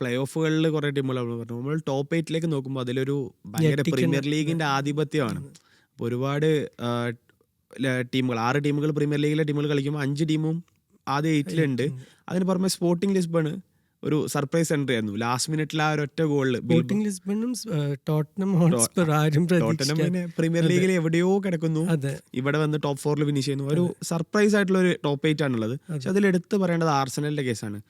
Play ഓഫുകളിൽ കുറേ ടീമുകൾ നമ്മൾ പറഞ്ഞു നമ്മൾ ടോപ്പ് എയ്റ്റിലേക്ക് നോക്കുമ്പോൾ അതിലൊരു ഭയങ്കര പ്രീമിയർ ലീഗിന്റെ ആധിപത്യമാണ്. അപ്പോൾ ഒരുപാട് ടീമുകൾ ആറ് ടീമുകൾ പ്രീമിയർ ലീഗിലെ ടീമുകൾ കളിക്കുമ്പോൾ അഞ്ച് ടീമും ആദ്യം എയ്റ്റിലുണ്ട് അതിന് പുറമെ സ്പോർട്ടിംഗ് ലിസ്ബൺ ഒരു സർപ്രൈസ് എൻട്രി ആയിരുന്നു. ലാസ്റ്റ് മിനിറ്റിൽ ആ ഒരു ഒറ്റ ഗോളിൽ ലിസ്ബണും ടോട്ടനം ആരും ടോട്ടനം പിന്നെ പ്രീമിയർ ലീഗിൽ എവിടെയോ കിടക്കുന്നു. ഇവിടെ വന്ന് ടോപ്പ് ഫോറിൽ ഫിനിഷ് ചെയ്യുന്നു. ഒരു സർപ്രൈസ് ആയിട്ടുള്ള ഒരു ടോപ്പ് എയ്റ്റ് ആണുള്ളത്. പക്ഷെ അതിൽ എടുത്ത് പറയേണ്ടത് ആർസനലിന്റെ കേസാണ്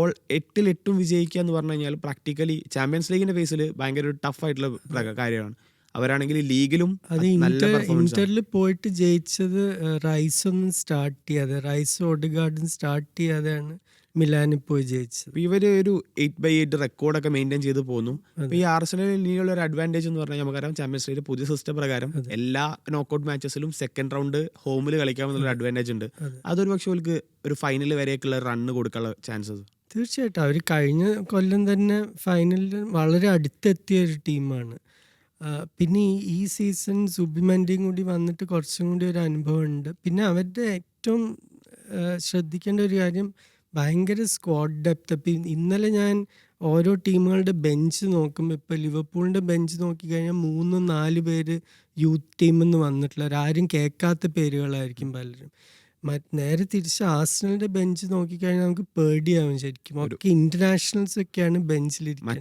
ഓൾ എട്ടിൽ എട്ടും വിജയിക്കുക എന്ന് പറഞ്ഞു കഴിഞ്ഞാൽ പ്രാക്ടിക്കലി ചാമ്പ്യൻസ് ലീഗിന്റെ ഫേസിൽ ഭയങ്കര ഒരു ടഫ് ആയിട്ടുള്ള കാര്യമാണ്. അവരാണെങ്കിൽ ലീഗിലും ഇന്ററിൽ പോയിട്ട് ജയിച്ചത് റൈസ് ഒന്നും സ്റ്റാർട്ട് ചെയ്യാതെ റൈസ് ഗാർഡൻ സ്റ്റാർട്ട് ചെയ്യാതെയാണ് മിലാനിൽ പോയി ജയിച്ചത്. ഇവർ ഒരു എയ്റ്റ് ബൈ എയ്റ്റ് റെക്കോർഡൊക്കെ മെയിന്റെയിൻ ചെയ്ത് പോകുന്നു അപ്പൊ ഈ ആർസനലിൽ ഇനിയുള്ള ഒരു അഡ്വാന്റേജ് എന്ന് പറഞ്ഞാൽ നമുക്കറിയാം ചാമ്പ്യൻസ് ലീഗിലെ പുതിയ സിസ്റ്റം പ്രകാരം എല്ലാ നോക്കൗട്ട് മാച്ചസിലും സെക്കൻഡ് റൗണ്ട് ഹോമിൽ കളിക്കാമെന്നുള്ള അഡ്വാന്റേജ് ഉണ്ട്. അതെ. അതൊരു പക്ഷെ അവർക്ക് ഒരു ഫൈനൽ വരെയൊക്കെയുള്ള റണ്ണ് കൊടുക്കാനുള്ള ചാൻസസ് തീർച്ചയായിട്ടും. അവർ കഴിഞ്ഞ കൊല്ലം തന്നെ ഫൈനലിൽ വളരെ അടുത്തെത്തിയ ഒരു ടീമാണ് പിന്നെ ഈ- ഈ സീസൺ സുബിമന്റെയും കൂടി വന്നിട്ട് കുറച്ചും കൂടി ഒരു അനുഭവമുണ്ട് പിന്നെ അവരുടെ ഏറ്റവും ശ്രദ്ധിക്കേണ്ട ഒരു കാര്യം ഭയങ്കര സ്ക്വാഡ് ഡെപ്ത് അപ്പം ഇന്നലെ ഞാൻ ഓരോ ടീമുകളുടെ ബെഞ്ച് നോക്കുമ്പോൾ ഇപ്പോൾ ലിവർപൂളിന്റെ ബെഞ്ച് നോക്കിക്കഴിഞ്ഞാൽ മൂന്ന് നാല് പേര് യൂത്ത് ടീമിൽ നിന്ന് വന്നിട്ടുള്ളവർ ആരും കേൾക്കാത്ത പേരുകളായിരിക്കും പലരും. മറ്റ് നേരെ തിരിച്ച് ആസ്നലിന്റെ ബെഞ്ച് നോക്കിക്കഴിഞ്ഞാൽ നമുക്ക് പേടിയാവും ശരിക്കും. ഒക്കെ ഇന്റർനാഷണൽസ് ഒക്കെയാണ് ബെഞ്ചിലിരിക്കുന്നത്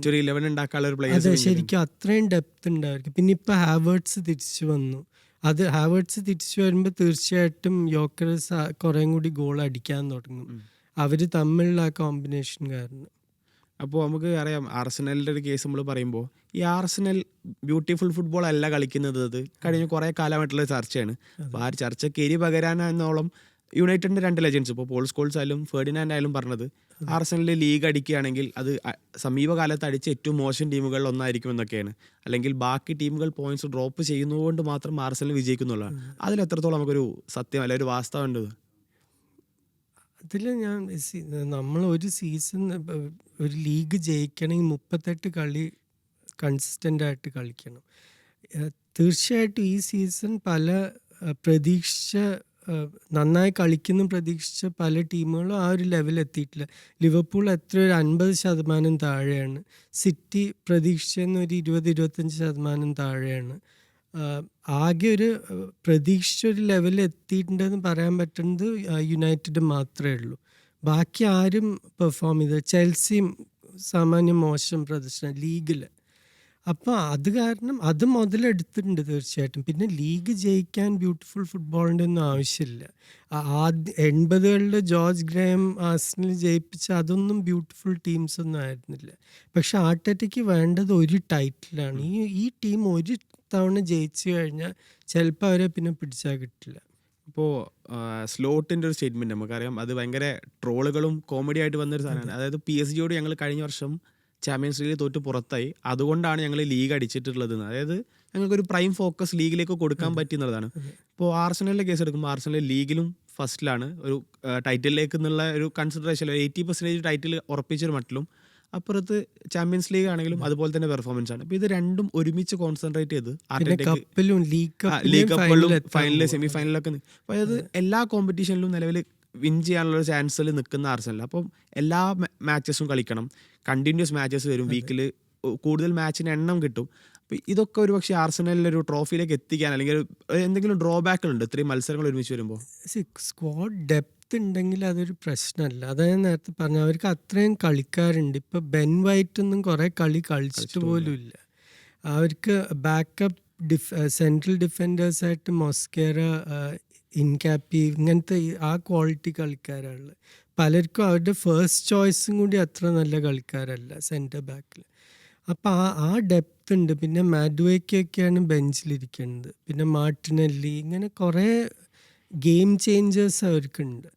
അതെ ശരിക്കും അത്രയും ഡെപ്ത് ഉണ്ട് പിന്നെ ഇപ്പൊ ഹാവേർഡ്സ് തിരിച്ചു വന്നു. അത് ഹാവേർഡ്സ് തിരിച്ചു വരുമ്പോൾ തീർച്ചയായിട്ടും യോക്കറസ് കുറേ കൂടി ഗോൾ അടിക്കാൻ തുടങ്ങും. അവർ തമ്മിലുള്ള ആ കോമ്പിനേഷൻ കാരണം. അപ്പോൾ നമുക്ക് അറിയാം ആർസനലിന്റെ ഒരു കേസ് നമ്മൾ പറയുമ്പോൾ ഈ ആർസനൽ ബ്യൂട്ടിഫുൾ ഫുട്ബോൾ അല്ല കളിക്കുന്നത് അത്. കഴിഞ്ഞ കുറേ കാലമായിട്ടുള്ള ചർച്ചയാണ്. അപ്പോൾ ആ ചർച്ച ചർച്ചയ്ക്ക് എരി പകരാനെന്നോളം യുണൈറ്റഡിന്റെ രണ്ട് ലെജൻസ് ഇപ്പോൾ പോൾ സ്കോൾസ് ആയാലും ഫെർഡിനാൻഡ് ആയാലും പറഞ്ഞത് ആർസനലിൽ ലീഗ് അടിക്കുകയാണെങ്കിൽ അത് സമീപകാലത്ത് അടിച്ച ഏറ്റവും മോശം ടീമുകളിൽ ഒന്നായിരിക്കും എന്നൊക്കെയാണ്. അല്ലെങ്കിൽ ബാക്കി ടീമുകൾ പോയിന്റ്സ് ഡ്രോപ്പ് ചെയ്യുന്നതുകൊണ്ട് മാത്രം ആർസനൽ വിജയിക്കുന്നുള്ളതാണ്. അതിൽ എത്രത്തോളം നമുക്കൊരു സത്യം അല്ല ഒരു വാസ്തവം അതിൽ ഞാൻ നമ്മൾ ഒരു സീസൺ ഒരു ലീഗ് ജയിക്കണമെങ്കിൽ മുപ്പത്തെട്ട് കളി കൺസിസ്റ്റന്റ് ആയിട്ട് കളിക്കണം. തീർച്ചയായിട്ടും ഈ സീസൺ പല ഏഹ് പ്രതീക്ഷിച്ച നന്നായി കളിക്കുന്നു പ്രതീക്ഷിച്ച പല ടീമുകളും ആ ഒരു ലെവൽ എത്തിയിട്ടില്ല. ലിവർപൂൾ എത്ര ഒരു അൻപത് ശതമാനം താഴെയാണ്. സിറ്റി പ്രതീക്ഷിച്ചെന്ന് ഒരു ഇരുപത് ഇരുപത്തഞ്ച് ശതമാനം താഴെയാണ്. ആഹ് ആകെ ഒരു പ്രതീക്ഷിച്ച ഒരു ലെവലിൽ എത്തിയിട്ടുണ്ടെന്ന് പറയാൻ പറ്റുന്നത് യുണൈറ്റഡ് മാത്രമേ ഉള്ളൂ. ബാക്കി ആരും പെർഫോം ചെയ്ത് ചെൽസിയും സാമാന്യം മോശം പ്രദർശനം ലീഗിൽ അപ്പോൾ അത് കാരണം അത് മുതലെടുത്തിട്ടുണ്ട് തീർച്ചയായിട്ടും. പിന്നെ ലീഗ് ജയിക്കാൻ ബ്യൂട്ടിഫുൾ ഫുട്ബോളിന്റെ ഒന്നും ആവശ്യമില്ല. ആദ്യ എൺപതുകളിൽ ജോർജ് ഗ്രേം ആസ്റ്റിനിൽ ജയിപ്പിച്ച അതൊന്നും ബ്യൂട്ടിഫുൾ ടീംസ് ഒന്നും ആയിരുന്നില്ല. പക്ഷെ ആർട്ടറ്റയ്ക്ക് വേണ്ടത് ഒരു ടൈറ്റിലാണ്. ഈ ഈ ടീം ഒരു തവണ ജയിച്ചു കഴിഞ്ഞാൽ ചിലപ്പോൾ അവരെ പിന്നെ പിടിച്ചാൽ കിട്ടില്ല. ഇപ്പോൾ സ്ലോട്ടിന്റെ ഒരു സ്റ്റേറ്റ്മെന്റ് നമുക്കറിയാം. അത് ഭയങ്കര ട്രോളുകളും കോമഡി ആയിട്ട് വന്നൊരു സാധനമാണ്. അതായത് പി എസ് ജിയോട് ഞങ്ങൾ കഴിഞ്ഞ വർഷം ചാമ്പ്യൻസ് ലീഗിൽ തോറ്റ് പുറത്തായി. അതുകൊണ്ടാണ് ഞങ്ങൾ ലീഗ് അടിച്ചിട്ടുള്ളത് അതായത് ഞങ്ങൾക്കൊരു പ്രൈം ഫോക്കസ് ലീഗിലേക്ക് കൊടുക്കാൻ പറ്റി എന്നുള്ളതാണ് ഇപ്പോൾ ആർസണലിന്റെ കേസ് എടുക്കുമ്പോൾ ആർസണൽ ലീഗിലും ഫസ്റ്റിലാണ് ഒരു ടൈറ്റിലേക്ക് എന്നുള്ള ഒരു കൺസിഡറേഷൻ എയ്റ്റി പെർസെന്റേജ് ടൈറ്റിൽ ഉറപ്പിച്ചൊരു മട്ടിലും അപ്പുറത്ത് ചാമ്പ്യൻസ് ലീഗ് ആണെങ്കിലും അതുപോലെ തന്നെ പെർഫോമൻസ് ആണ്. ഇത് രണ്ടും ഒരുമിച്ച് കോൺസെൻട്രേറ്റ് ചെയ്ത് കപ്പിലും ലീഗ് കപ്പുകളിലും ഫൈനലിൽ സെമി ഫൈനലൊക്കെ അപ്പൊ അതായത് എല്ലാ കോമ്പറ്റീഷനിലും നിലവിൽ വിൻ ചെയ്യാനുള്ള ചാൻസിൽ നിൽക്കുന്ന ആർസനൽ അപ്പം എല്ലാ മാച്ചസും കളിക്കണം. കണ്ടിന്യൂസ് മാച്ചസ് വരും. വീക്കിൽ കൂടുതൽ മാച്ചിന് എണ്ണം കിട്ടും. ഇതൊക്കെ ഒരു പക്ഷേ ആർസനലിൽ ഒരു ട്രോഫിയിലേക്ക് എത്തിക്കാൻ അല്ലെങ്കിൽ എന്തെങ്കിലും ഡ്രോബാക്കുകൾ ഉണ്ട് ഇത്രയും മത്സരങ്ങൾ ഒരുമിച്ച് വരുമ്പോൾ സ്ക്വാഡ് ഡെപ്ത് ഉണ്ടെങ്കിൽ അതൊരു പ്രശ്നമല്ല. അതായത് നേരത്തെ പറഞ്ഞ അവർക്ക് അത്രയും കളിക്കാരുണ്ട്. ഇപ്പൊ ബെൻ വൈറ്റ് ഒന്നും കുറെ കളി കളിച്ചിട്ട് പോലും ഇല്ല. അവർക്ക് ബാക്കപ്പ് ഡിഫ് സെൻട്രൽ ഡിഫൻഡേഴ്സ് ആയിട്ട് മൊസ്കേറ ഇൻകാപ്പി ഇങ്ങനത്തെ ആ ക്വാളിറ്റി കളിക്കാരാണ് പലർക്കും അവരുടെ ഫേസ്റ്റ് ചോയ്സും കൂടി അത്ര നല്ല കളിക്കാരല്ല സെന്റർ ബാക്കിൽ അപ്പോൾ ആ ആ ഡെപ്ത് ഉണ്ട്. പിന്നെ മാഡുവയ്ക്കൊക്കെയാണ് ബെഞ്ചിലിരിക്കുന്നത് പിന്നെ മാർട്ടിനല്ലി ഇങ്ങനെ കുറേ ഗെയിം ചേഞ്ചേഴ്സ് അവർക്കുണ്ട്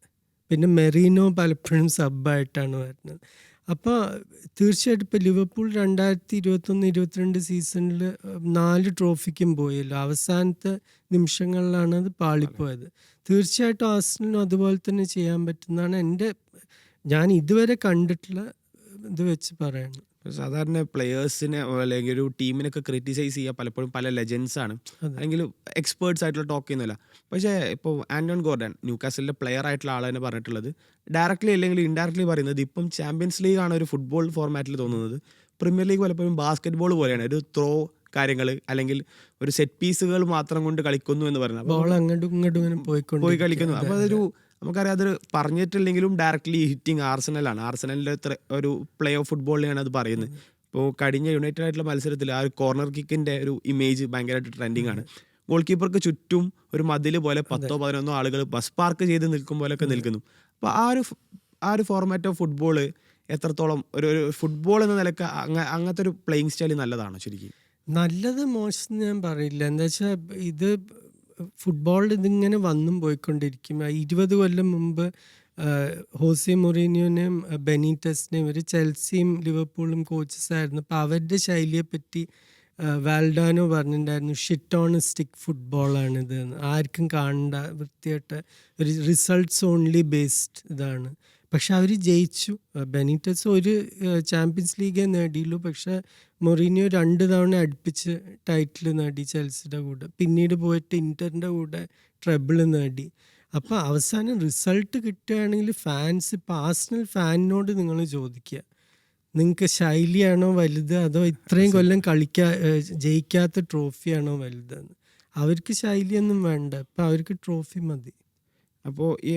പിന്നെ മെറീനോ പലപ്പോഴും സബ്ബായിട്ടാണ് വരുന്നത്. അപ്പോൾ തീർച്ചയായിട്ടും ഇപ്പോൾ ലിവർപൂൾ രണ്ടായിരത്തി ഇരുപത്തൊന്ന് ഇരുപത്തിരണ്ട് സീസണിൽ നാല് ട്രോഫിക്കും പോയല്ലോ. അവസാനത്തെ നിമിഷങ്ങളിലാണ് അത് പാളിപ്പോയത്. തീർച്ചയായിട്ടും ആസ്റ്റിനും അതുപോലെ തന്നെ ചെയ്യാൻ പറ്റുന്നതാണ് എന്റെ ഞാൻ ഇതുവരെ കണ്ടിട്ടുള്ള ഇത് വെച്ച് പറയുന്നത് സാധാരണ പ്ലെയേഴ്സിനെ അല്ലെങ്കിൽ ഒരു ടീമിനൊക്കെ ക്രിറ്റിസൈസ് ചെയ്യുക പലപ്പോഴും പല ലെജൻസ് ആണ്. അല്ലെങ്കിൽ എക്സ്പേർട്സ് ആയിട്ടുള്ള ടോക്ക് ചെയ്യുന്നില്ല പക്ഷേ ഇപ്പോൾ ആൻഡോൺ ഗോർഡൻ ന്യൂ കാസിലെ പ്ലെയർ ആയിട്ടുള്ള ആൾ തന്നെ പറഞ്ഞിട്ടുള്ളത് ഡയറക്റ്റ്ലി അല്ലെങ്കിൽ ഇൻഡയറക്ട്ലി പറയുന്നത് ഇപ്പം ചാമ്പ്യൻസ് ലീഗ് ആണ് ഒരു ഫുട്ബോൾ ഫോർമാറ്റിൽ തോന്നുന്നത്. പ്രീമിയർ ലീഗ് പലപ്പോഴും ബാസ്കറ്റ് ബോൾ പോലെയാണ്. ഒരു ത്രോ കാര്യങ്ങൾ അല്ലെങ്കിൽ ഒരു സെറ്റ് പീസുകൾ മാത്രം കൊണ്ട് കളിക്കുന്നു എന്ന് പറയുന്നത്. ബോൾ അങ്ങോട്ടും ഇങ്ങോട്ടും പോയി കളിക്കുന്നു. അപ്പോൾ അതൊരു നമുക്കറിയാം അതൊരു പറഞ്ഞിട്ടില്ലെങ്കിലും ഡയറക്റ്റ്ലി ഹിറ്റിംഗ് ആർസനലാണ് ആർസനലിന്റെ ഒരു പ്ലേ ഓഫ് ഫുട്ബോളിനെയാണ് അത് പറയുന്നത്. ഇപ്പോൾ കഴിഞ്ഞ യുണൈറ്റഡ് ആയിട്ടുള്ള മത്സരത്തിൽ ആ ഒരു കോർണർ കിക്കിന്റെ ഒരു ഇമേജ് ഭയങ്കരമായിട്ട് ട്രെൻഡിങ് ആണ്. ഗോൾ കീപ്പർക്ക് ചുറ്റും ഒരു മതിൽ പോലെ പത്തോ പതിനൊന്നോ ആളുകൾ ബസ് പാർക്ക് ചെയ്ത് നിൽക്കും പോലെയൊക്കെ നിൽക്കുന്നു. അപ്പോൾ ആ ഒരു ആ ഒരു ഫോർമാറ്റ് ഓഫ് ഫുട്ബോൾ എത്രത്തോളം ഒരു ഒരു ഫുട്ബോൾ എന്ന നിലയ്ക്ക് അങ്ങനത്തെ ഒരു പ്ലേയിങ് സ്റ്റൈൽ നല്ലതാണോ ശരിക്കും? നല്ലത് മോശം ഞാൻ പറയില്ല. എന്താ വെച്ചാൽ ഇത് ഫുട്ബോൾ ഇതിങ്ങനെ വന്നും പോയിക്കൊണ്ടിരിക്കും. ഇരുപത് കൊല്ലം മുമ്പ് ഹോസി മൊറീനിയോനെയും ബെനീറ്റസിനെയും ഒരു ചെൽസിയും ലിവർപൂളും കോച്ചസ് ആയിരുന്നു. അപ്പോൾ അവരുടെ ശൈലിയെ പറ്റി ആ, വാൽഡാനോ പറഞ്ഞിട്ടുണ്ടായിരുന്നു ഷിറ്റോണിസ്റ്റിക് ഫുട്ബോളാണിത്. ആർക്കും കാണണ്ട വൃത്തിയായിട്ട് ഒരു റിസൾട്ട്സ് ഓൺലി ബേസ്ഡ് ഇതാണ്. പക്ഷെ അവർ ജയിച്ചു. ബെനിറ്റസ് ഒരു ചാമ്പ്യൻസ് ലീഗേ നേടിയുള്ളൂ പക്ഷെ മൊറീനിയോ രണ്ട് തവണ അടുപ്പിച്ച് ടൈറ്റിൽ നേടി ചെൽസിയുടെ കൂടെ. പിന്നീട് പോയിട്ട് ഇന്ററിന്റെ കൂടെ ട്രബിൾ നേടി. അപ്പോൾ അവസാനം റിസൾട്ട് കിട്ടുകയാണെങ്കിൽ ഫാൻസ് ആസ്നൽ ഫാനിനോട് നിങ്ങൾ ചോദിക്കുക. നിങ്ങൾക്ക് ശൈലിയാണോ വലുത്? അതോ ഇത്രയും കൊല്ലം കളിക്കാ ജയിക്കാത്ത ട്രോഫിയാണോ വലുതെന്ന്? അവർക്ക് ശൈലിയൊന്നും വേണ്ട. ഇപ്പം അവർക്ക് ട്രോഫി മതി. അപ്പോൾ ഈ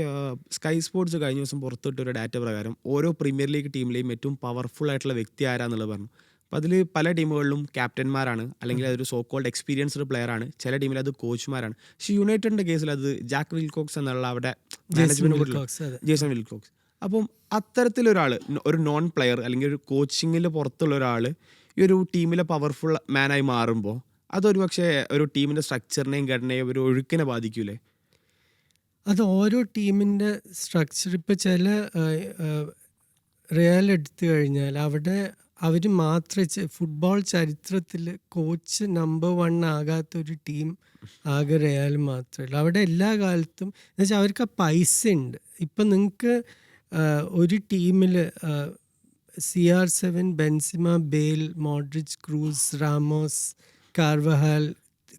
സ്കൈ സ്പോർട്സ് കഴിഞ്ഞ ദിവസം പുറത്തുവിട്ട ഒരു ഡാറ്റ പ്രകാരം ഓരോ പ്രീമിയർ ലീഗ് ടീമിലെയും ഏറ്റവും പവർഫുൾ ആയിട്ടുള്ള വ്യക്തി ആരാന്നുള്ളത് പറഞ്ഞു. അപ്പോൾ അതിൽ പല ടീമുകളിലും ക്യാപ്റ്റന്മാരാണ് അല്ലെങ്കിൽ അതൊരു സോ കോൾഡ് എക്സ്പീരിയൻസ്ഡ് പ്ലെയർ ആണ്. ചില ടീമിൽ അത് കോച്ചുമാരാണ് പക്ഷേ യുണൈറ്റഡിന്റെ കേസിൽ അത് ജാക്ക് വിൽകോക്സ് എന്നുള്ള അവിടെ മാനേജ്മെന്റ് ജേസൺ വിൽകോക്സ് അപ്പം അത്തരത്തിലൊരാൾ ഒരു നോൺ പ്ലെയർ അല്ലെങ്കിൽ ഒരു കോച്ചിങ്ങിൽ പുറത്തുള്ള ഒരാൾ ഈ ഒരു ടീമിലെ പവർഫുൾ മാനായി മാറുമ്പോൾ അതൊരു പക്ഷേ ഒരു ടീമിന്റെ സ്ട്രക്ചറിനെയും ഘടനയും ഒരു ഒഴുക്കിനെ ബാധിക്കൂലേ? അത് ഓരോ ടീമിന്റെ സ്ട്രക്ചർ ഇപ്പോൾ ചില റിയൽ എടുത്തു കഴിഞ്ഞാൽ അവിടെ അവർ മാത്രമേ ഫുട്ബോൾ ചരിത്രത്തിൽ കോച്ച് നമ്പർ വൺ ആകാത്ത ഒരു ടീം ആകെ റിയാൽ മാത്രമല്ല അവിടെ എല്ലാ കാലത്തും എന്ന് വെച്ചാൽ അവർക്ക് ആ പൈസ ഉണ്ട്. ഇപ്പം നിങ്ങൾക്ക് ഒരു ടീമിൽ C R seven Benzema Bale Modric Kroos Ramos Carvajal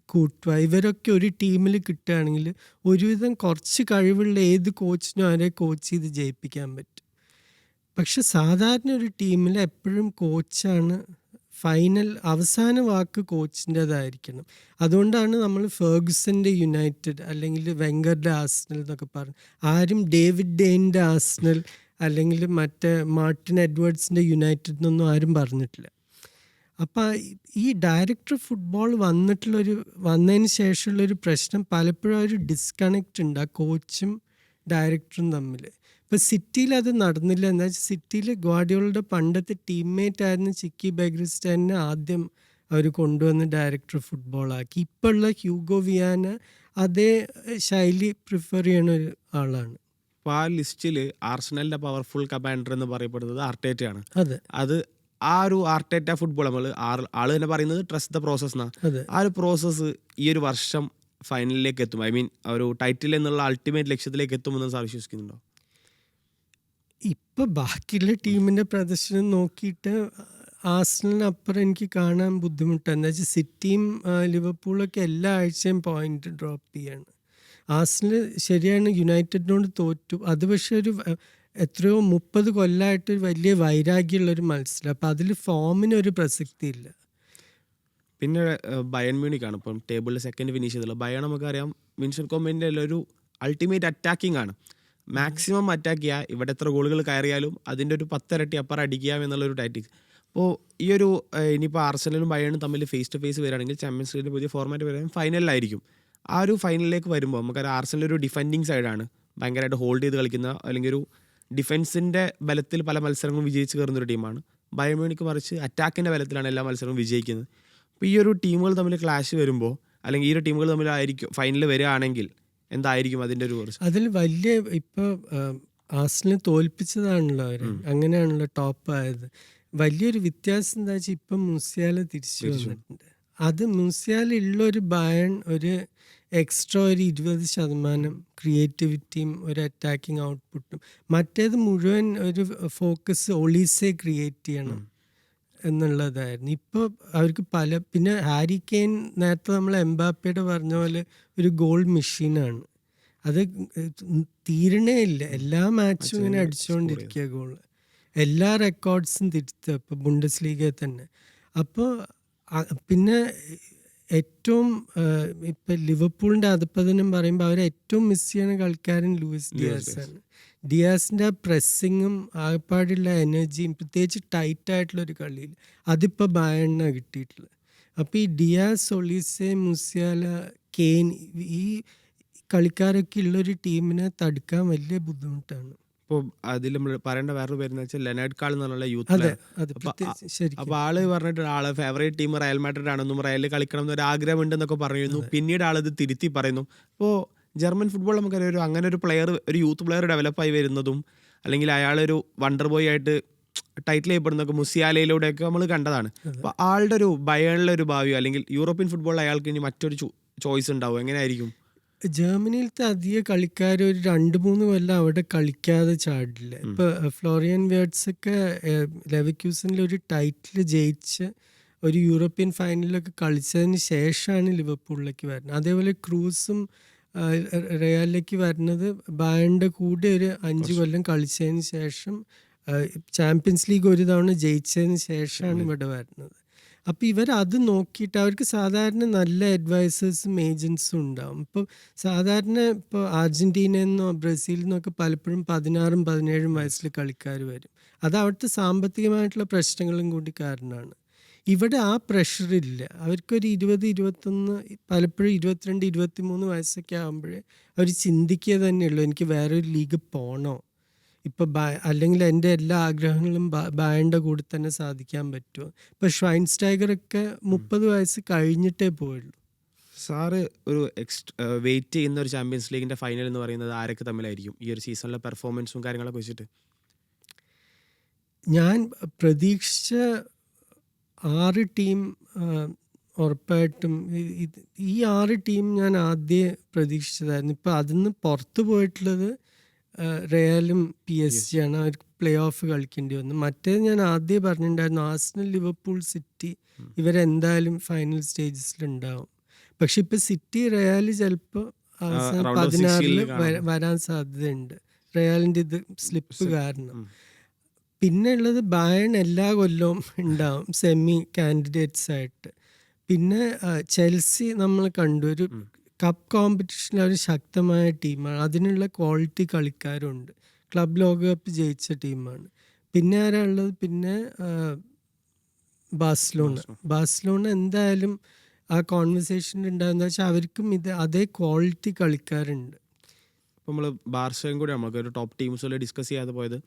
കൂട്ടുക ഇവരൊക്കെ ഒരു ടീമിൽ കിട്ടുകയാണെങ്കിൽ ഒരുവിധം കുറച്ച് കഴിവുള്ള ഏത് കോച്ചിനും ആരെ കോച്ച് ചെയ്ത് ജയിപ്പിക്കാൻ പറ്റും. പക്ഷെ സാധാരണ ഒരു ടീമിൽ എപ്പോഴും കോച്ചാണ് ഫൈനൽ അവസാന വാക്ക് കോച്ചിന്റെതായിരിക്കണം. അതുകൊണ്ടാണ് നമ്മൾ ഫേർഗുസന്റെ യുണൈറ്റഡ് അല്ലെങ്കിൽ വെങ്കറുടെ ആസ്നൽ എന്നൊക്കെ പറഞ്ഞു. ആരും ഡേവിഡ് ഡെയിന്റെ ആസ്നൽ അല്ലെങ്കിൽ മറ്റേ മാർട്ടിൻ എഡ്വേർഡ്സിന്റെ യുണൈറ്റഡ് എന്നൊന്നും ആരും പറഞ്ഞിട്ടില്ല. അപ്പം ഈ ഡയറക്ടർ ഫുട്ബോൾ വന്നിട്ടുള്ളൊരു വന്നതിന് ശേഷമുള്ളൊരു പ്രശ്നം പലപ്പോഴും ഒരു ഡിസ്കണക്റ്റ് ഉണ്ട്. ആ കോച്ചും ഡയറക്ടറും തമ്മിൽ ഇപ്പം സിറ്റിയിൽ അത് നടന്നില്ല. എന്താ വെച്ചാൽ സിറ്റിയിൽ ഗ്വാഡിയോളുടെ പണ്ടത്തെ ടീംമേറ്റ് ആയിരുന്ന ചിക്കി ബെഗ്രിസ്റ്റാനെ ആദ്യം അവർ കൊണ്ടുവന്ന് ഡയറക്ടർ ഫുട്ബോളാക്കി ഇപ്പോൾ ഉള്ള ഹ്യൂഗോ വിയാന അതേ ശൈലി പ്രിഫർ ചെയ്യണ ഒരു ആളാണ്. അപ്പോൾ ആ ലിസ്റ്റിൽ ആർസണലിന്റെ പവർഫുൾ കമാൻഡർ എന്ന് പറയപ്പെടുന്നത് ആർട്ടേറ്റയാണ്. അതെ. അത് ആ ഒരു ആർട്ടേറ്റ ഫുട്ബോൾ നമ്മൾ ആൾ തന്നെ പറയുന്നത് ട്രസ്റ്റ് ദ പ്രോസസ് എന്നാ ആ ഒരു പ്രോസസ് ഈ ഒരു വർഷം ഫൈനലിലേക്ക് എത്തും. ഐ മീൻ ഒരു ടൈറ്റിൽ എന്നുള്ള അൾട്ടിമേറ്റ് ലക്ഷ്യത്തിലേക്ക് എത്തുമെന്ന് സാർ വിശ്വസിക്കുന്നുണ്ടോ? ഇപ്പൊ ബാക്കിയുള്ള ടീമിന്റെ പ്രദർശനം നോക്കിയിട്ട് ആസ്നലിനപ്പുറം എനിക്ക് കാണാൻ ബുദ്ധിമുട്ടാണ്. എന്താ വെച്ചാൽ സിറ്റിയും ലിവർപൂളൊക്കെ എല്ലാ ആഴ്ചയും പോയിന്റ് ഡ്രോപ്പ് ചെയ്യാണ്. ആസ്നൽ ശരിയാണ് യുണൈറ്റഡിനോട് തോറ്റു. അത് പക്ഷെ ഒരു എത്രയോ മുപ്പത് കൊല്ലമായിട്ട് വലിയ വൈരാഗ്യമുള്ള ഒരു മത്സരം. അപ്പം അതിൽ ഫോമിന് ഒരു പ്രസക്തി ഇല്ല പിന്നെ ബയൺ മ്യൂണിക്കാണ് ഇപ്പം ടേബിളിൽ സെക്കൻഡ് ഫിനിഷ് ചെയ്തുള്ളത്. ബയൺ നമുക്കറിയാം വിൻസൻ കോമിന്റെ ഒരു അൾട്ടിമേറ്റ് അറ്റാക്കിംഗ് ആണ്. മാക്സിമം അറ്റാക്ക് ചെയ്യുക ഇവിടെ എത്ര ഗോളുകൾ കയറിയാലും അതിന്റെ ഒരു പത്തിരട്ടി അപ്പർ അടിക്കുക എന്നുള്ളൊരു ടാറ്റിക്സ് അപ്പോൾ ഈ ഒരു ഇനിയിപ്പോൾ ആർസനലും ബയണും തമ്മിൽ ഫേസ് ടു ഫേസ് വരികയാണെങ്കിൽ ചാമ്പ്യൻസ് ലീഗിന്റെ പുതിയ ഫോർമാറ്റ് വരാൻ ഫൈനലിലായിരിക്കും ആ ഒരു ഫൈനലിലേക്ക് വരുമ്പോൾ നമുക്ക് ആർസനൽ ഒരു ഡിഫെൻഡിങ് സൈഡാണ് ഭയങ്കരമായിട്ട് ഹോൾഡ് ചെയ്ത് കളിക്കുന്ന അല്ലെങ്കിൽ ഒരു ഡിഫൻസിന്റെ ബലത്തിൽ പല മത്സരങ്ങളും വിജയിച്ച് കയറുന്ന ഒരു ടീമാണ് ബയോമ്യൂണിക്ക് മറിച്ച് അറ്റാക്കിന്റെ ബലത്തിലാണ് എല്ലാ മത്സരവും വിജയിക്കുന്നത്. അപ്പോൾ ഈ ഒരു ടീമുകൾ തമ്മിൽ ക്ലാഷ് വരുമ്പോൾ അല്ലെങ്കിൽ ഈ ഒരു ടീമുകൾ തമ്മിലായിരിക്കും ഫൈനൽ വരികയാണെങ്കിൽ എന്തായിരിക്കും അതിന്റെ ഒരു കുറച്ച് അതിൽ വലിയ ഇപ്പോൾ ആസ്ലിനെ തോൽപ്പിച്ചതാണല്ലോ അവർ അങ്ങനെയാണല്ലോ ടോപ്പ് ആയത്. വലിയൊരു വ്യത്യാസം എന്താ വെച്ചാൽ ഇപ്പം മുസിയാല തിരിച്ചു വന്നിട്ടുണ്ട്. അത് മുസിയാല ഉള്ള ഒരു ബയൺ ഒരു എക്സ്ട്രാ ഒരു ഇരുപത് ശതമാനം ക്രിയേറ്റിവിറ്റിയും ഒരു അറ്റാക്കിംഗ് ഔട്ട്പുട്ടും മറ്റേത് മുഴുവൻ ഒരു ഫോക്കസ് ഒളീസെ ക്രിയേറ്റ് ചെയ്യണം. എന്നുള്ളതായിരുന്നു. ഇപ്പോൾ അവർക്ക് പല പിന്നെ ഹാരി കെയിൻ നേരത്തെ നമ്മൾ എംബാപ്പയുടെ പറഞ്ഞ പോലെ ഒരു ഗോൾ മെഷീനാണ്. അത് തീരണേ ഇല്ല. എല്ലാ മാച്ചും ഇങ്ങനെ അടിച്ചുകൊണ്ടിരിക്കുക ഗോൾ. എല്ലാ റെക്കോർഡ്സും തിരുത്തുക ഇപ്പോൾ ബുണ്ടസ് ലീഗയിൽ തന്നെ. അപ്പോൾ പിന്നെ ഏറ്റവും ഇപ്പം ലിവർപൂളിന്റെ അധപ്പതനം പറയുമ്പോൾ അവർ ഏറ്റവും മിസ് ചെയ്യുന്ന കളിക്കാരൻ ലൂയിസ് ഡിയാസ് ആണ്. ഡിയാസിന്റെ ആ പ്രസ്സിങ്ങും ആകെപ്പാടുള്ള എനർജിയും പ്രത്യേകിച്ച് ടൈറ്റ് ആയിട്ടുള്ള ഒരു കളിയിൽ അതിപ്പോൾ ബയണിനാണ് കിട്ടിയിട്ടുള്ളത്. അപ്പോൾ ഈ ഡിയാസ്, ഒളീസെ, മുസിയാല, കെയ്ൻ ഈ കളിക്കാരൊക്കെ ഉള്ളൊരു ടീമിനെ തടുക്കാൻ വലിയ ബുദ്ധിമുട്ടാണ്. ഇപ്പോൾ അതിൽ നമ്മൾ പറയേണ്ട വേറൊരു പേരെന്ന് വെച്ചാൽ ലെനാഡ് കാൾ എന്നുള്ള യൂത്ത് അതെ ശരി അപ്പോൾ ആൾ പറഞ്ഞിട്ട് ആൾ ഫേവറേറ്റ് ടീം റയൽ മാഡ്രിഡ് ആണെന്നും റയലിൽ കളിക്കണം എന്നൊരു ആഗ്രഹമുണ്ടെന്നൊക്കെ പറയുന്നു. പിന്നീട് ആളിത് തിരുത്തി പറയുന്നു. അപ്പോൾ ജർമ്മൻ ഫുട്ബോൾ നമുക്കറിയാം ഒരു അങ്ങനെ ഒരു പ്ലെയർ ഒരു യൂത്ത് പ്ലെയർ ഡെവലപ്പായി വരുന്നതും അല്ലെങ്കിൽ അയാളൊരു വണ്ടർ ബോയ് ആയിട്ട് ടൈറ്റിൽ ചെയ്യപ്പെടുന്നതൊക്കെ മുസിയാലയിലൂടെയൊക്കെ നമ്മൾ കണ്ടതാണ്. അപ്പോൾ ആളുടെ ഒരു ബയേണിലെ ഒരു ഭാവിയോ അല്ലെങ്കിൽ യൂറോപ്യൻ ഫുട്ബോൾ അയാൾക്ക് ഇനി മറ്റൊരു ചോയ്സ് ഉണ്ടാവും എങ്ങനെയായിരിക്കും? ജർമ്മനിയിലത്തെ അധിക കളിക്കാർ ഒരു 2, 3 കൊല്ലം അവിടെ കളിക്കാതെ ചാടില്ല. ഇപ്പോൾ ഫ്ലോറിയൻ വേർഡ്സ് ഒക്കെ ലെവർക്യൂസനിൽ ഒരു ടൈറ്റിൽ ജയിച്ച് ഒരു യൂറോപ്യൻ ഫൈനലിലൊക്കെ കളിച്ചതിന് ശേഷമാണ് ലിവർപൂളിലേക്ക് വരുന്നത്. അതേപോലെ ക്രൂസും റയലിലേക്ക് വരുന്നത് ബാൻഡ് കൂടെ ഒരു അഞ്ച് കൊല്ലം കളിച്ചതിന് ശേഷം ചാമ്പ്യൻസ് ലീഗ് ഒരു തവണ ജയിച്ചതിന് ശേഷമാണ് ഇവിടെ വരുന്നത്. അപ്പോൾ ഇവർ അത് നോക്കിയിട്ട് അവർക്ക് സാധാരണ നല്ല അഡ്വൈസേഴ്സും ഏജൻസും ഉണ്ടാവും. ഇപ്പോൾ സാധാരണ ഇപ്പോൾ അർജന്റീനയിൽ നിന്നോ ബ്രസീലിൽ നിന്നൊക്കെ പലപ്പോഴും 16ഉം 17ഉം വയസ്സിൽ കളിക്കാർ വരും. അത് അവിടുത്തെ സാമ്പത്തികമായിട്ടുള്ള പ്രശ്നങ്ങളും കൂടി കാരണമാണ്. ഇവിടെ ആ പ്രഷർ ഇല്ല. അവർക്കൊരു 20, 21 പലപ്പോഴും 22, 23 വയസ്സൊക്കെ ആകുമ്പോഴേ അവർ ചിന്തിക്കുക തന്നെയുള്ളൂ എനിക്ക് വേറൊരു ലീഗ് പോകണോ ഇപ്പോൾ അല്ലെങ്കിൽ എന്റെ എല്ലാ ആഗ്രഹങ്ങളും ബ ബയേണിന്റെ കൂടെ തന്നെ സാധിക്കാൻ പറ്റുമോ? ഇപ്പോൾ ഷ്വൈൻസ്റ്റൈഗറൊക്കെ 30 വയസ്സ് കഴിഞ്ഞിട്ടേ പോയുള്ളൂ. സാറ് ഒരു എക്സ്ട്രാ വെയിറ്റ് ചെയ്യുന്ന ഒരു ചാമ്പ്യൻസ് ലീഗിന്റെ ഫൈനൽ എന്ന് പറയുന്നത് ആരൊക്കെ തമ്മിലായിരിക്കും? ഈ ഒരു സീസണിലെ പെർഫോമൻസും കാര്യങ്ങളൊക്കെ വെച്ചിട്ട്? ഞാൻ പ്രതീക്ഷിച്ച 6 ടീം ഉറപ്പായിട്ടും ഈ ആറ് ടീം ഞാൻ ആദ്യം പ്രതീക്ഷിച്ചതായിരുന്നു. ഇപ്പോൾ അതിന്ന് പുറത്ത് പോയിട്ടുള്ളത് റയലും പി എസ് ജി ആണ്. അവർക്ക് പ്ലേ ഓഫ് കളിക്കേണ്ടി വന്നു. മറ്റേത് ഞാൻ ആദ്യം പറഞ്ഞിട്ടുണ്ടായിരുന്നു ആസ്നൽ ലിവർപൂൾ, സിറ്റി ഇവരെന്തായാലും ഫൈനൽ സ്റ്റേജസിലുണ്ടാവും. പക്ഷെ ഇപ്പം സിറ്റി, റയൽ ചിലപ്പോൾ അവസാനം പതിനാറിൽ ഓഫ് 16ൽ സിക്സ്റ്റീനിൽ വര കാണും. വരാൻ സാധ്യതയുണ്ട്. റയലിന്റെ ഇത് സ്ലിപ്പ് കാരണം. പിന്നെ ഉള്ളത് ബയൺ എല്ലാ കൊല്ലവും ഉണ്ടാവും സെമി കാൻഡിഡേറ്റ്സ് ആയിട്ട്. പിന്നെ ചെൽസി നമ്മൾ കണ്ടു ഒരു കപ്പ് കോമ്പറ്റീഷനിൽ ഒരു ശക്തമായ ടീമാണ്. അതിനുള്ള ക്വാളിറ്റി കളിക്കാരുണ്ട്. ക്ലബ് ലോകകപ്പ് ജയിച്ച ടീമാണ്. പിന്നെ ആരാ ഉള്ളത്? പിന്നെ ബാഴ്സലോണ. ബാഴ്സലോണ എന്തായാലും ആ കോൺവെർസേഷൻ ഉണ്ടാകുന്ന വെച്ചാൽ അവർക്കും ഇത് അതേ ക്വാളിറ്റി കളിക്കാരുണ്ട്. നമ്മൾ ബാർസയും കൂടി നമുക്ക് ഒരു ടോപ്പ് ടീംസിൽ ഡിസ്കസ് ചെയ്യാതെ പോയത്.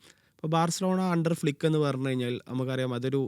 ഇപ്പോൾ ബാർസലോണ അണ്ടർ ഫ്ലിക്ക് എന്ന് പറഞ്ഞു കഴിഞ്ഞാൽ നമുക്കറിയാം അതൊരു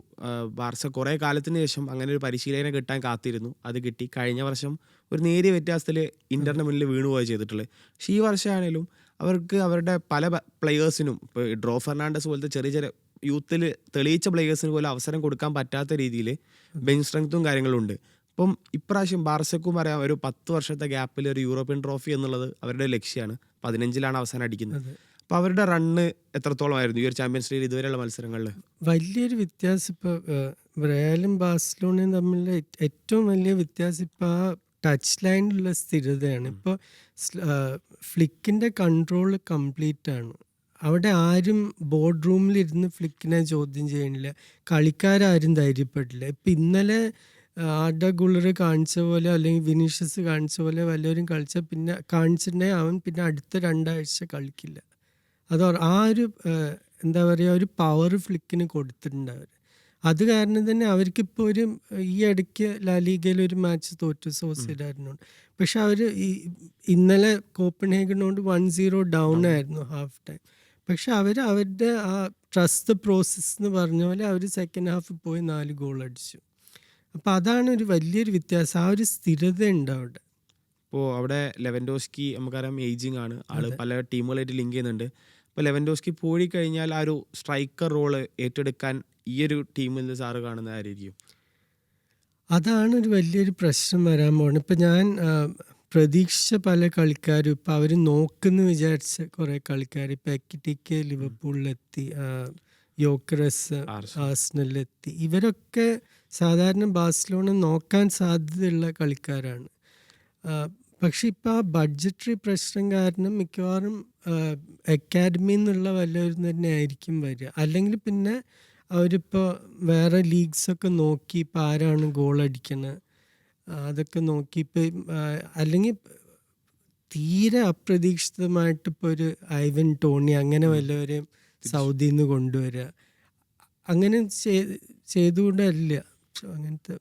ബാർസ കുറേ കാലത്തിന് ശേഷം അങ്ങനെ ഒരു പരിശീലനം കിട്ടാൻ കാത്തിരുന്നു. അത് കിട്ടി. കഴിഞ്ഞ വർഷം ഒരു നേരിയ വ്യത്യാസത്തിൽ ഇന്ററിന് മുന്നിൽ വീണുപോയി ചെയ്തിട്ടുള്ളത്. പക്ഷേ ഈ വർഷമാണെങ്കിലും അവർക്ക് അവരുടെ പല പ്ലെയേഴ്സിനും ഇപ്പോൾ ഡ്രോ ഫെർണാണ്ടസ് പോലത്തെ ചെറിയ ചെറിയ യൂത്തിൽ തെളിയിച്ച പ്ലെയേഴ്സിന് പോലും അവസരം കൊടുക്കാൻ പറ്റാത്ത രീതിയിൽ ബെഞ്ച് സ്ട്രെങ്ത്തും കാര്യങ്ങളും ഉണ്ട്. അപ്പം ഇപ്രാവശ്യം ബാർസക്കും അറിയാം ഒരു 10 വർഷത്തെ ഗ്യാപ്പിൽ ഒരു യൂറോപ്യൻ ട്രോഫി എന്നുള്ളത് അവരുടെ ലക്ഷ്യമാണ്. 15ലാണ് അവസാനം അടിക്കുന്നത്. അതെ. അപ്പോൾ അവരുടെ റണ്ണ് എത്രത്തോളമായിരുന്നു ഈ ഒരു ചാമ്പ്യൻസ് ലീഗ് ഇതുവരെയുള്ള മത്സരങ്ങളിൽ? വലിയൊരു വ്യത്യാസം ഇപ്പോൾ റയലും ബാഴ്സലോണയും തമ്മിലുള്ള ഏറ്റവും വലിയ വ്യത്യാസം ഇപ്പോൾ ആ ടച്ച് ലൈനിലുള്ള സ്ഥിരതയാണ്. ഇപ്പോൾ ഫ്ലിക്കിന്റെ കൺട്രോൾ കംപ്ലീറ്റ് ആണ്. അവിടെ ആരും ബോർഡ് റൂമിലിരുന്ന് ഫ്ലിക്കിനെ ചോദ്യം ചെയ്യണില്ല. കളിക്കാരും ധൈര്യപ്പെട്ടില്ല ഇപ്പം ഇന്നലെ ആർഡ ഗുളർ കാണിച്ച പോലെ അല്ലെങ്കിൽ വിനീഷ്യസ് കാണിച്ച പോലെ വല്ലവരും കളിച്ചാൽ പിന്നെ കാണിച്ചിട്ടുണ്ടെങ്കിൽ അവൻ പിന്നെ അടുത്ത രണ്ടാഴ്ച കളിക്കില്ല. അത് ആ ഒരു എന്താ പറയുക ഒരു പവർ ഫ്ലിക്കിന് കൊടുത്തിട്ടുണ്ട് അവർ. അത് കാരണം തന്നെ അവർക്കിപ്പോൾ ഒരു ഈ ഇടയ്ക്ക് ലാലീഗയിൽ ഒരു മാച്ച് തോറ്റു സോസിഡാഡിനോട്. പക്ഷെ അവർ ഈ ഇന്നലെ കോപ്പൻഹേഗനോട് 1-0 ഡൗൺ ആയിരുന്നു ഹാഫ് ടൈം. പക്ഷെ അവർ അവരുടെ ആ ട്രസ്റ്റ് പ്രോസസ്സ് പ്രോസസ് എന്ന് പറഞ്ഞ പോലെ അവർ സെക്കൻഡ് ഹാഫിൽ പോയി നാല് ഗോൾ അടിച്ചു. അപ്പോൾ അതാണ് ഒരു വലിയൊരു വ്യത്യാസം. ആ ഒരു സ്ഥിരത ഉണ്ട് അവിടെ. ഇപ്പോൾ അവിടെ ലെവൻഡോസ്കി നമുക്കറിയാം ഏജിങ് ആണ്. ആൾ പല ടീമുകളായിട്ട് ലിങ്ക് ചെയ്യുന്നുണ്ട്. അപ്പോൾ ലെവൻഡോസ്കി പോയി കഴിഞ്ഞാൽ ആ ഒരു സ്ട്രൈക്കർ റോൾ ഏറ്റെടുക്കാൻ ഈ ഒരു ടീമിൽ നിന്ന് സാറ് കാണുന്നതായിരിക്കും അതാണ് ഒരു വലിയൊരു പ്രശ്നം വരാൻ പോകുന്നത്. ഇപ്പം ഞാൻ പ്രതീക്ഷിച്ച പല കളിക്കാരും ഇപ്പം അവർ നോക്കുന്നു വിചാരിച്ച കുറേ കളിക്കാർ ഇപ്പം എക്കിറ്റിക്ക് ലിവർപൂളിലെത്തി. യോക്കറസ് ആർസണൽ. ആസ്നലിലെത്തി ഇവരൊക്കെ സാധാരണ ബാഴ്സലോണ നോക്കാൻ സാധ്യതയുള്ള കളിക്കാരാണ് പക്ഷെ ഇപ്പം ആ ബഡ്ജറ്ററി പ്രശ്നം കാരണം മിക്കവാറും അക്കാഡമിയിൽ നിന്നുള്ള വല്ലവരും തന്നെ ആയിരിക്കും വരിക. അല്ലെങ്കിൽ പിന്നെ അവരിപ്പോൾ വേറെ ലീഗ്സൊക്കെ നോക്കി ഇപ്പം ആരാണ് ഗോൾ അടിക്കുന്നത് അതൊക്കെ നോക്കി ഇപ്പം അല്ലെങ്കിൽ തീരെ അപ്രതീക്ഷിതമായിട്ട് ഇപ്പോൾ ഒരു ഐവൻ ടോണി അങ്ങനെ വല്ലവരെയും സൗദിയിൽ നിന്ന് കൊണ്ടുവരിക. അങ്ങനെ ചെയ്- ചെയ്തുകൊണ്ടല്ല. അങ്ങനത്തെ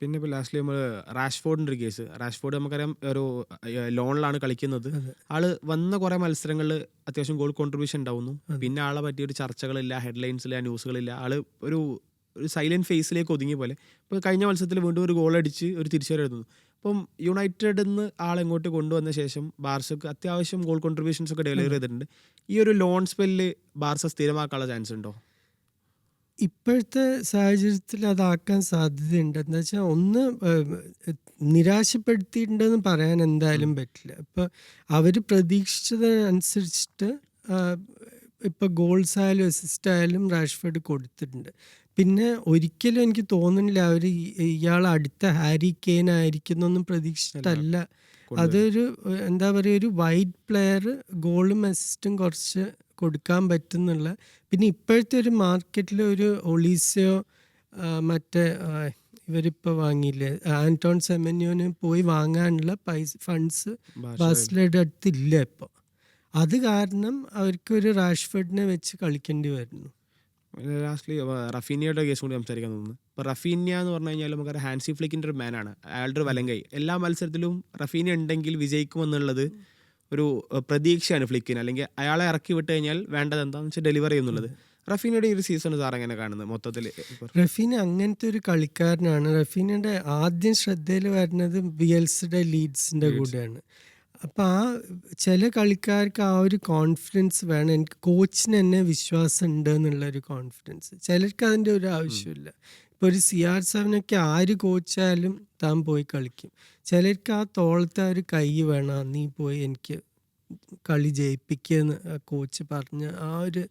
പിന്നെ ഇപ്പോൾ ലാസ്റ്റിൽ നമ്മൾ റാഷ്ഫോർഡിന്റെ ഒരു കേസ് റാഷ്ഫോർഡ് നമുക്കറിയാം ഒരു ലോണിലാണ് കളിക്കുന്നത്. ആൾ വന്ന കുറേ മത്സരങ്ങളിൽ അത്യാവശ്യം ഗോൾ കോൺട്രിബ്യൂഷൻ ഉണ്ടാവുന്നു. പിന്നെ ആളെ പറ്റിയ ഒരു ചർച്ചകളില്ല ഹെഡ്ലൈൻസില്ല ന്യൂസുകളില്ല ആൾ ഒരു ഒരു സൈലന്റ് ഫേസിലേക്ക് ഒതുങ്ങിയ പോലെ. ഇപ്പോൾ കഴിഞ്ഞ മത്സരത്തിൽ വീണ്ടും ഒരു ഗോൾ അടിച്ച് ഒരു തിരിച്ചുവരവ് എഴുതുന്നു അപ്പം യുണൈറ്റഡിൽ നിന്ന് ആളെങ്ങോട്ട് കൊണ്ടുവന്ന ശേഷം ബാർസക്ക് അത്യാവശ്യം ഗോൾ കോൺട്രിബ്യൂഷൻസ് ഒക്കെ ഡെലിവർ ചെയ്തിട്ടുണ്ട്. ഈ ഒരു ലോൺ സ്പെല്ല് ബാർസ സ്ഥിരമാക്കാനുള്ള ചാൻസ് ഉണ്ടോ? ഇപ്പോഴത്തെ സാഹചര്യത്തിൽ അതാക്കാൻ സാധ്യതയുണ്ട് എന്താ വെച്ചാൽ ഒന്ന് ഏഹ്, നിരാശപ്പെടുത്തിയിട്ടുണ്ടെന്ന് പറയാൻ എന്തായാലും പറ്റില്ല. ഇപ്പൊ അവർ പ്രതീക്ഷിച്ചതനുസരിച്ചിട്ട് ഇപ്പൊ ഗോൾസ് ആയാലും അസിസ്റ്റ് ആയാലും റാഷ്ഫോർഡ് കൊടുത്തിട്ടുണ്ട്. പിന്നെ ഒരിക്കലും എനിക്ക് തോന്നുന്നില്ല അവർ ഇയാൾ അടുത്ത ഹാരി കെയ്ൻ ആയിരിക്കുന്നൊന്നും പ്രതീക്ഷിച്ചിട്ടല്ല. അതൊരു ഏഹ്, എന്താ പറയുക ഒരു വൈറ്റ് പ്ലെയർ ഗോളും അസിസ്റ്റും കുറച്ച് കൊടുക്കാൻ പറ്റുന്നുള്ള പിന്നെ ഇപ്പോഴത്തെ ഒരു മാർക്കറ്റിൽ ഒരു ഒളീസയോ മറ്റേ ഇവരിപ്പോൾ വാങ്ങിയില്ലേ ആന്റോൺ സെമന്യോന് പോയി വാങ്ങാനുള്ള പൈസ ഫണ്ട്സ് ബാസിലയുടെ അടുത്ത് ഇല്ല ഇപ്പോൾ അത് കാരണം അവർക്ക് ഒരു റാഷ്ഫർഡിനെ വെച്ച് കളിക്കേണ്ടി വരുന്നു. ലാസ്റ്റ്ലി റഫീനിയയുടെ കേസ് കൂടി സംസാരിക്കാൻ തോന്നുന്നു. ഇപ്പോൾ റഫീനിയ എന്ന് പറഞ്ഞു കഴിഞ്ഞാൽ നമുക്ക് ഹാൻസി ഫ്ലിക്കിന്റെ ഒരു മാനാണ് അയാളുടെ ഒരു വലങ്കൈ. എല്ലാ മത്സരത്തിലും റഫീനിയ ഉണ്ടെങ്കിൽ വിജയിക്കുമെന്നുള്ളത് ഒരു പ്രതീക്ഷയാണ് ഫ്ലിക്കിന്. അല്ലെങ്കിൽ അയാളെ ഇറക്കി വിട്ട് കഴിഞ്ഞാൽ വേണ്ടത് എന്താണെന്ന് വെച്ചാൽ ഡെലിവർ ചെയ്യുന്നുള്ളത്. റഫീനയുടെ ഈ ഒരു സീസൺ സാർ എങ്ങനെ കാണുന്നത് മൊത്തത്തിൽ? റഫീന അങ്ങനത്തെ ഒരു കളിക്കാരനാണ്. റഫീനയുടെ ആദ്യം ശ്രദ്ധയിൽ വരുന്നത് ബിയൽസിയുടെ ലീഡ്സിന്റെ കൂടെയാണ്. അപ്പം ആ ചില കളിക്കാർക്ക് ആ ഒരു കോൺഫിഡൻസ് വേണം. എനിക്ക് കോച്ചിന് എന്നെ വിശ്വാസം ഉണ്ട് എന്നുള്ള ഒരു കോൺഫിഡൻസ് ചിലർക്ക് അതിന്റെ ഒരു ആവശ്യമില്ല. ഇപ്പോൾ ഒരു സി ആർ സെവനൊക്കെ ആര് കോച്ചായാലും താൻ പോയി കളിക്കും. ചിലർക്ക് ആ തോളത്തെ ആ ഒരു കൈ വേണം. നീ പോയി എനിക്ക് കളി ജയിപ്പിക്കുമെന്ന് കോച്ച് പറഞ്ഞ ആ ഒരു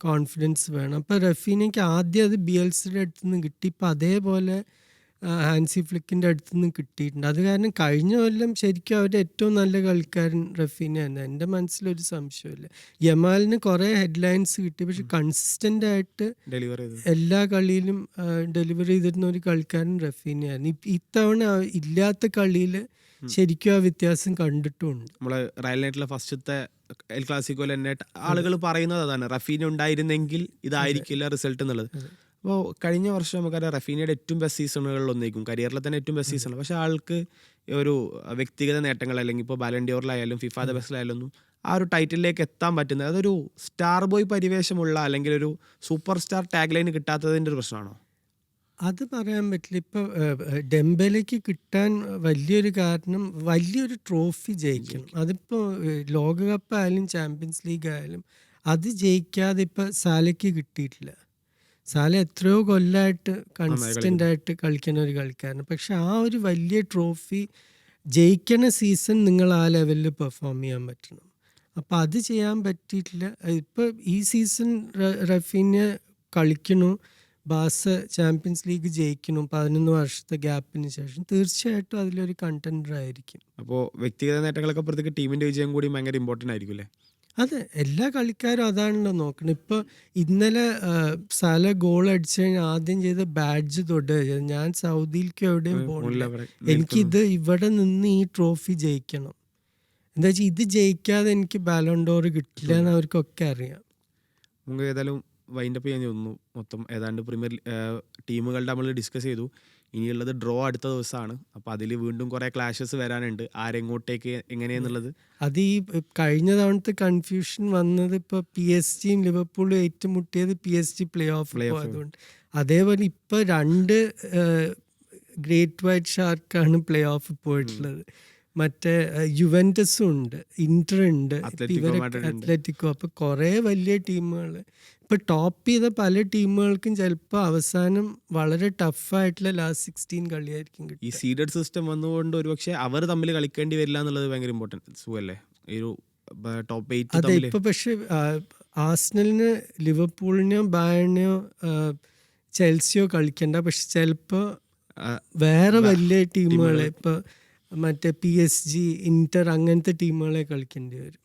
കോൺഫിഡൻസ് വേണം. അപ്പോൾ റഫീനയ്ക്ക് ആദ്യം അത് ബി എൽസിയുടെ അടുത്ത് നിന്ന് കിട്ടി. ഇപ്പം അതേപോലെ ഹാൻസി ഫ്ലിക്കിന്റെ അടുത്ത് നിന്ന് കിട്ടിയിട്ടുണ്ട്. അത് കാരണം കഴിഞ്ഞ കൊല്ലം ശരിക്കും അവരുടെ ഏറ്റവും നല്ല കളിക്കാരൻ റഫീനയാണ്. എന്റെ മനസ്സിലൊരു സംശയമില്ല യമാലിന് കുറേ ഹെഡ്ലൈൻസ് കിട്ടി. പക്ഷെ കൺസിസ്റ്റന്റ് ആയിട്ട് ഡെലിവറി ചെയ്തത്. എല്ലാ കളിയിലും ഡെലിവറി ചെയ്തിരുന്ന ഒരു കളിക്കാരൻ റഫീനയായിരുന്നു ഇപ്പ- ഇത്തവണ ആ ഇല്ലാത്ത കളിയിൽ ശരിക്കും ആ വ്യത്യാസം കണ്ടിട്ടുണ്ട്. നമ്മളെ റയൽ നൈറ്റിലെ ഫസ്റ്റത്തെ എൽ ക്ലാസിക്കോ തന്നെ ആളുകൾ പറയുന്നത് അതാണ്. റഫീന ഉണ്ടായിരുന്നെങ്കിൽ ഇതായിരിക്കില്ല റിസൾട്ട് എന്നുള്ളത്. അപ്പോൾ കഴിഞ്ഞ വർഷം നമുക്കറിയാം റഫീനയുടെ ഏറ്റവും ബെസ്റ്റ് സീസണുകളിൽ ഒന്നേക്കും കരിയറിലെ തന്നെ ഏറ്റവും ബെസ്റ്റ് സീസണാണ് പക്ഷേ ആൾക്ക് ഒരു വ്യക്തിഗത നേട്ടങ്ങൾ അല്ലെങ്കിൽ ഇപ്പോൾ ബാലൻഡിയോറിലായാലും ഫിഫ ദ ബെസ്റ്റിലായാലും ഒന്നും ആ ഒരു ടൈറ്റിലേക്ക് എത്താൻ പറ്റുന്നത് അതൊരു സ്റ്റാർ ബോയ് പരിവേഷമുള്ള അല്ലെങ്കിൽ ഒരു സൂപ്പർ സ്റ്റാർ ടാഗ് ലൈൻ കിട്ടാത്തതിന്റെ ഒരു പ്രശ്നമാണോ? അത് പറയാൻ പറ്റില്ല. ഇപ്പോൾ ഡെമ്പലയ്ക്ക് കിട്ടാൻ വലിയൊരു കാരണം വലിയൊരു ട്രോഫി ജയിക്കണം. അതിപ്പോൾ ലോകകപ്പ് ആയാലും ചാമ്പ്യൻസ് ലീഗ് ആയാലും അത് ജയിക്കാതെ ഇപ്പോൾ സാലയ്ക്ക് കിട്ടിയിട്ടില്ല. സാല എത്രയോ കൊല്ലമായിട്ട് കൺസിസ്റ്റന്റ് ആയിട്ട് കളിക്കുന്ന ഒരു കളിക്കാരൻ പക്ഷെ ആ ഒരു വലിയ ട്രോഫി ജയിക്കണ സീസൺ നിങ്ങൾ ആ ലെവലിൽ പെർഫോം ചെയ്യാൻ പറ്റണം. അപ്പം അത് ചെയ്യാൻ പറ്റിയിട്ടില്ല. ഇപ്പം ഈ സീസൺ റഫീനെ കളിക്കണു ബാസ് ചാമ്പ്യൻസ് ലീഗ് ജയിക്കണം പതിനൊന്ന് വർഷത്തെ ഗ്യാപ്പിന് ശേഷം തീർച്ചയായിട്ടും അതിലൊരു കണ്ടൻഡർ ആയിരിക്കും. അപ്പോൾ വ്യക്തിഗത നേട്ടങ്ങളൊക്കെ അപ്പുറത്തേക്ക് ടീമിന്റെ വിജയം കൂടി ഭയങ്കര ഇമ്പോർട്ടന്റ് ആയിരിക്കും അല്ലേ? അതെ എല്ലാ കളിക്കാരും അതാണല്ലോ നോക്കണം. ഇപ്പൊ ഇന്നലെ സല ഗോൾ അടിച്ചു കഴിഞ്ഞാൽ ആദ്യം ചെയ്ത ബാഡ്ജ് തൊട്ട് ഞാൻ സൗദിയിലേക്ക് എവിടെയും പോകണില്ല അവിടെ എനിക്കിത് ഇവിടെ നിന്ന് ഈ ട്രോഫി ജയിക്കണം. എന്താ വെച്ചാൽ ഇത് ജയിക്കാതെ എനിക്ക് ബാലോണ്ടോറ് കിട്ടില്ല എന്ന് അവർക്കൊക്കെ അറിയാം. നമുക്ക് ഏതായാലും വൈൻഡപ്പ് ചെയ്യാൻ തോന്നുന്നു. മൊത്തം ഏതാണ്ട് പ്രീമിയർ ടീമുകളുടെ നമ്മൾ ഡിസ്കസ് ചെയ്തു. ഇനിയുള്ളത് ഡ്രോ അടുത്ത ദിവസമാണ് അപ്പോൾ അതിൽ വീണ്ടും കുറേ ക്ലാഷസ് വരാനുണ്ട്. ആരെങ്ങോട്ടേക്ക് എങ്ങനെയെന്നുള്ളത്. അത് ഈ കഴിഞ്ഞ തവണത്തെ കൺഫ്യൂഷൻ വന്നത് ഇപ്പോൾ പി എസ് ജിയും ലിവർപൂളും ഏറ്റുമുട്ടിയത് P S G play off play off ആയതുകൊണ്ട്. അതേപോലെ ഇപ്പോൾ രണ്ട് ഗ്രേറ്റ് വൈറ്റ് ഷാർക്കാണ് പ്ലേ ഓഫ് പോയിട്ടുള്ളത് മറ്റേ യുവന്റസും ഉണ്ട് ഇന്റർ ഉണ്ട്. ഇപ്പൊ അത്ലറ്റിക്കോ അപ്പൊ കുറേ വലിയ ടീമുകൾ ഇപ്പൊ ടോപ്പ് ചെയ്ത പല ടീമുകൾക്കും ചിലപ്പോൾ അവസാനം വളരെ ടഫായിട്ടുള്ള ലാസ്റ്റ് സിക്സ്റ്റീൻ കളിയായിരിക്കും ഈ സീഡഡ് സിസ്റ്റം വന്നുകൊണ്ട് ഒരുപക്ഷെ അവർ തമ്മിൽ കളിക്കേണ്ടി വരില്ല എന്നുള്ളത് ഭയങ്കര ഇമ്പോർട്ടന്റ് സുഖല്ലേ? ഒരു ടോപ്പ് എയ്റ്റ് അതെ ഇപ്പൊ പക്ഷെ ആസ്നലിന് ലിവർപൂളിനെയോ ബായണിനെയോ ചെൽസിയോ കളിക്കണ്ട. പക്ഷെ ചിലപ്പോൾ ആ, വേറെ വലിയ ടീമുകളെ. ഇപ്പോൾ മറ്റേ പി എസ് ജി ഇന്റർ അങ്ങനത്തെ ടീമുകളെ കളിക്കേണ്ടി വരും.